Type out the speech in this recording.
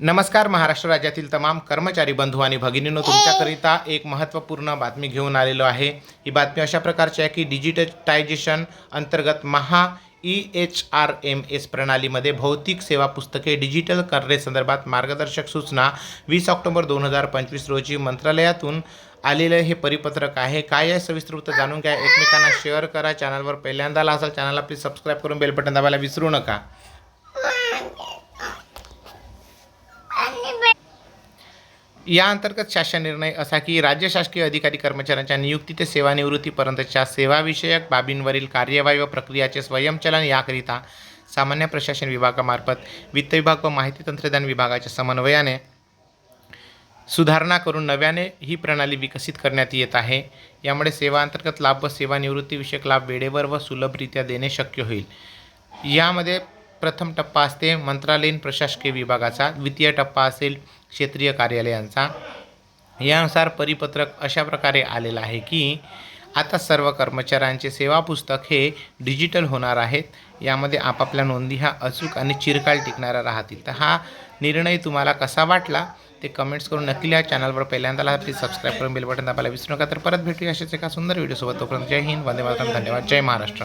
नमस्कार महाराष्ट्र राज्यातील तमाम कर्मचारी बंधू आणि भगिनींनो तुमच्याकरिता एक महत्त्वपूर्ण बातमी घेऊन आलेलो आहे. ही बातमी अशा प्रकारची आहे की डिजिटटायझेशन अंतर्गत Maha E H R M S प्रणालीमध्ये भौतिक सेवा पुस्तके डिजिटल करण्यासंदर्भात मार्गदर्शक सूचना वीस ऑक्टोबर दोन हजार पंचवीस रोजी मंत्रालयातून आलेलं हे परिपत्रक आहे. काय आहे? सविस्तृत जाणून घ्या. एकमेकांना शेअर करा. चॅनलवर पहिल्यांदा असाल चॅनलला प्लीज सबस्क्राईब करून बेल बटन दाबायला विसरू नका. या अंतर्गत शासन निर्णय असा की राज्य शासकीय अधिकारी कर्मचाऱ्यांच्या नियुक्ती ते सेवानिवृत्तीपर्यंतच्या सेवाविषयक बाबींवरील कार्यवाही व प्रक्रियाचे स्वयंचलन याकरिता सामान्य प्रशासन विभागामार्फत वित्त विभाग व माहिती तंत्रज्ञान विभागाच्या समन्वयाने सुधारणा करून नव्याने ही प्रणाली विकसित करण्यात येत आहे. यामुळे सेवा अंतर्गत लाभ व सेवानिवृत्तीविषयक लाभ वेळेवर व सुलभरित्या देणे शक्य होईल. यामध्ये प्रथम टप्पा असते मंत्रालयीन प्रशासकीय विभागाचा द्वितीय टप्पा असेल क्षेत्रीय कार्यालयांचा. यानुसार परिपत्रक अशा प्रकारे आलेलं आहे की आता सर्व कर्मचाऱ्यांचे सेवा पुस्तक हे डिजिटल होणार आहेत. यामध्ये आपापल्या नोंदी ह्या अचूक आणि चिरकाल टिकणाऱ्या राहतील. तर हा निर्णय तुम्हाला कसा वाटला? ते कमेंट्स करून नक्की या चॅनलवर पहिल्यांदा प्लीज सबस्क्राईब करून बेल बटन दाबायला विसरू नका. तर परत भेटूया अशाच एका सुंदर व्हिडिओसोबत तोपर्यंत जय हिंद. वंदे मातरम. धन्यवाद. जय महाराष्ट्र.